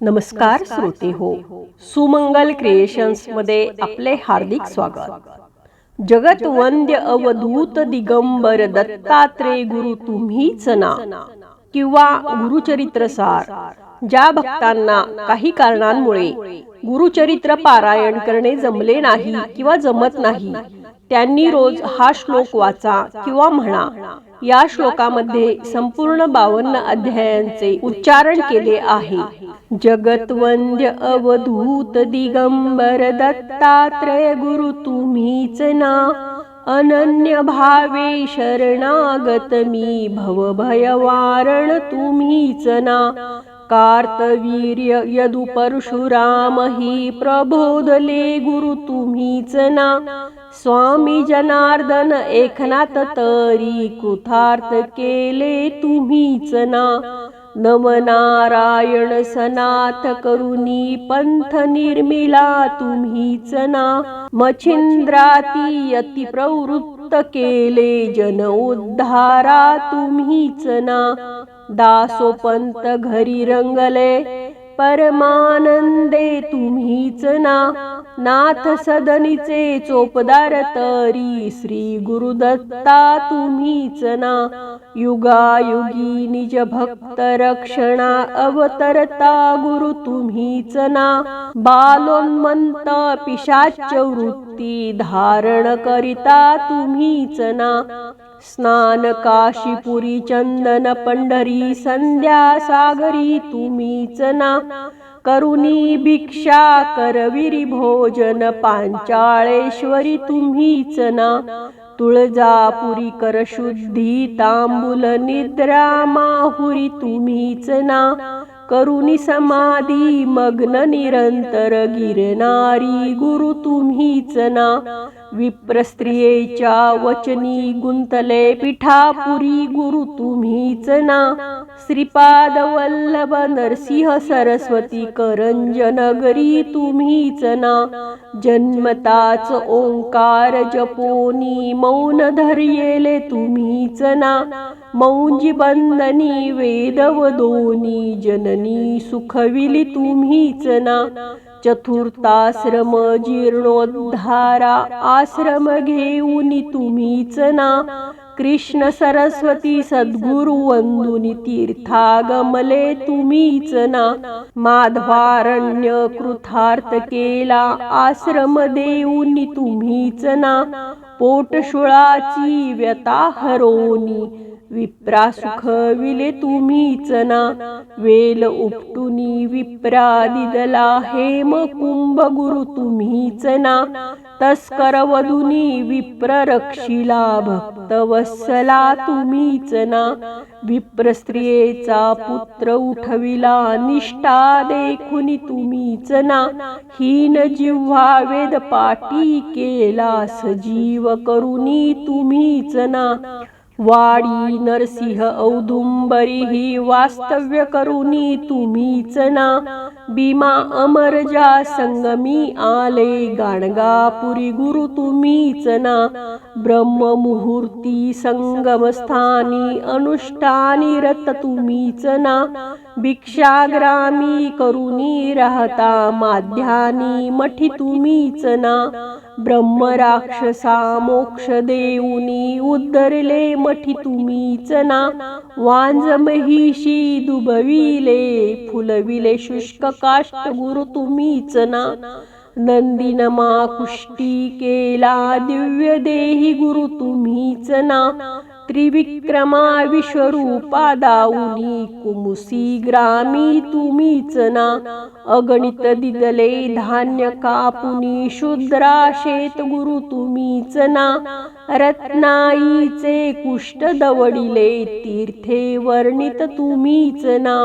नमस्कार श्रोते हो. सुमंगल क्रिएशन्समध्ये आपले हार्दिक स्वागत. जगत वंद्य अवधूत दिगंबर दत्तात्रेय गुरु तुम्हीच ना. किंवा गुरुचरित्रसार ज्या भक्तांना काही कारणांमुळे गुरुचरित्र पारायण करणे जमले नाही किंवा जमत नाही त्यांनी रोज हा श्लोक वाचा किंवा म्हणा. या श्लोकामध्ये संपूर्ण बावन्न अध्यायांचे उच्चारण केले आहे. जगतवंद्य अवधूत दिगंबर दत्तात्रय गुरु तुम्हीच ना. अनन्य भावे शरणागत मी भवभयवारण तुम्हीच ना. कार्तवीर्य यदु परशुराम हि प्रबोधले गुरु तुम्हीच ना. स्वामी जनार्दन एकनाथ तरी कृथार्थ केले तुम्हीच ना. नमनारायण सनाथ करुणी पंथ निर्मिला तुम्हीच ना मच्छिंद्राती अति प्रवृत्त केले जन उद्धारा तुम्हीच ना दासोपंत घरी रंगले परमानंदे तुम्हीच ना. नाथ सदनीचे चोपदार तरी श्री गुरुदत्ता तुम्हीच ना. युगायुगी निज भक्त रक्षणा अवतरता गुरु तुम्हीच ना. बालोन्मंत पिशाच वृत्ती धारण करिता तुम्हीच ना. स्नान काशीपुरी चंदन पंढरी संध्या सागरी तुम्हीच ना. करुणी भिक्षा करविरी भोजन पांचाळेश्वरी तुम्हीच ना. तुळजापुरी कर शुद्धी निद्रा माहुरी तुम्हीच ना. करुणी समाधी मग्न निरंतर गिरणारी गुरु तुम्हीच ना. विप्रस्त्रियेच्या वचनी गुंतले पिठापुरी गुरु तुम्हीच ना श्रीपाद वल्लभ नरसिंह सरस्वती करंजनगरी तुम्हीच ना जन्मताच ओंकार जपोनी मौन धर्येले तुम्हीच ना मौंजी बंदनी वेदवदोनी जननी सुखविली तुम्हीच ना चतुर्थाश्रम जीर्णोद्धारा आश्रम घेऊन तुम्हीच ना कृष्ण सरस्वती सद्गुरु वंदुनी तीर्थागमले तुम्हीच ना माधवारण्य कृथार्थ केला आश्रम देऊनी तुम्हीच ना पोटशुळाची व्यता हरोनी विप्रा सुखविले तुम्हीच ना वेल उपटुनी विप्रा दिदला हेम कुंभ गुरु तुम्हीच ना तस्कर वधुनी विप्र रक्षिला भक्त वत्सला तुम्हीच ना विप्र स्त्रियेचा पुत्र उठविला निष्ठा देखुनी तुम्हीच ना हीन जिव्हा वेद पाटी केला सजीव करुनी तुम्हीच ना वाडी नरसिंह औदुंबरी ही वास्तव्य करुनी तुम्हीच ना. भीमा अमरजा संगमी आले गाणगापुरी गुरु तुम्हीच ना. ब्रह्म मुहूर्ती संगमस्थानी अनुष्ठानी रत तुम्हीच ना. भिक्षाग्रामी करुणी राहता माध्यानी मठी तुम्हीच ना. ब्रह्म राक्षसा मोक्ष देऊनी उद्धरले मठी तुम्हीच ना वांज महिषी दुबविले फुलविले शुष्क काष्ट गुरु तुम्हीच ना नंदिनमा कुष्टी केला दिव्य देही गुरु तुम्हीच ना त्रिविक्रमा विश्वरूपा दाऊनी कुमुसी ग्रामी तुम्हीच ना अगणित दिदले धान्य कापुनी शुद्रा शेत गुरु तुम्हीच ना रत्नाईचे कुष्ट दवडिले तीर्थे वर्णित तुम्हीच ना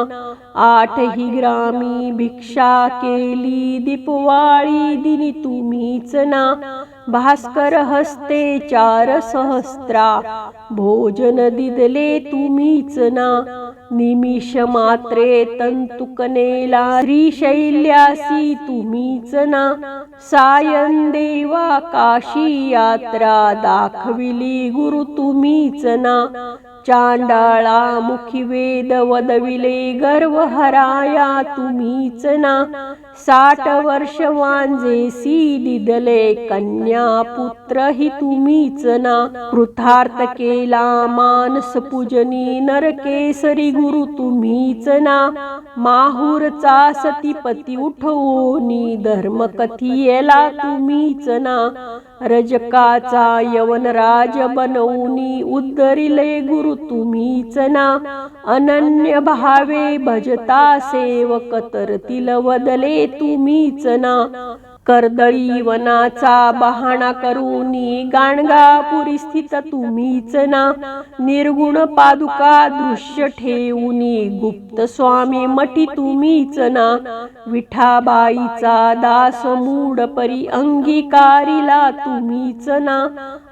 आठही ग्रामी भिक्षा केली दीपवाळी दिनी तुम्हीच ना भास्कर हस्ते चार सहस्त्रा भोजन दिदले तुम्हीच ना. निमिष मात्रे तंतुकनेला श्रीशैल्यासी तुम्हीच ना. सायन देवा काशी यात्रा दाखविली गुरु तुम्हीच ना. चांडाळा मुखी वेद वदविले गर्व हराया तुम्हीच ना. साठ वर्ष वांजेसी दिदले कन्या पुत्र ही तुम्हीच ना. कृथार्थ केला मानस पूजनी नरकेसरी गुरु तुम्हीच ना. माहूरचा सतीपती उठवूनी धर्म कथियेला तुम्हीच ना. रजकाचा यवन राज बनवूनी उद्धरिले गुरु तुम्हीच ना अनन्य भावे भजता सेवक तरतील वदले तुम्हीच ना कर्दळी वनाचा बहाणा करून गाणगापुरी स्थित तुम्हीच ना. निर्गुण पादुका दृश्य ठेवूनी गुप्त स्वामी मठी तुम्हीच ना. विठाबाईचा दास मूड परी अंगीकारिला तुम्हीच ना.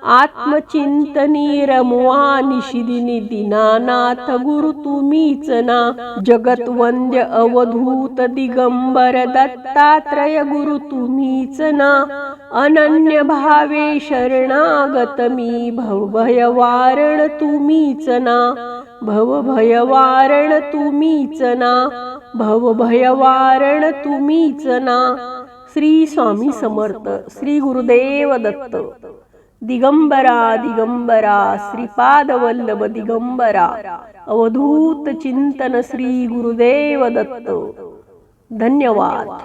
आत्मचिंतनी रमवा निशिदिनी दीनानाथ गुरु तुम्हीच ना. जगतवंद्य अवधूत दिगंबर दत्तात्रय गुरु तुम्हीच ना अनन्य भावे शरणागत मी भवभयवारण तुम्हीच ना भवभयवारण तुम्हीच ना भवभयवारण तुम्हीच ना श्री स्वामी समर्थ श्री गुरुदेव दत्त। दिगंबरा दिगंबरा श्रीपाद वल्लभ दिगंबरा। अवधूत चिंतन श्री गुरुदेव दत्त। धन्यवाद।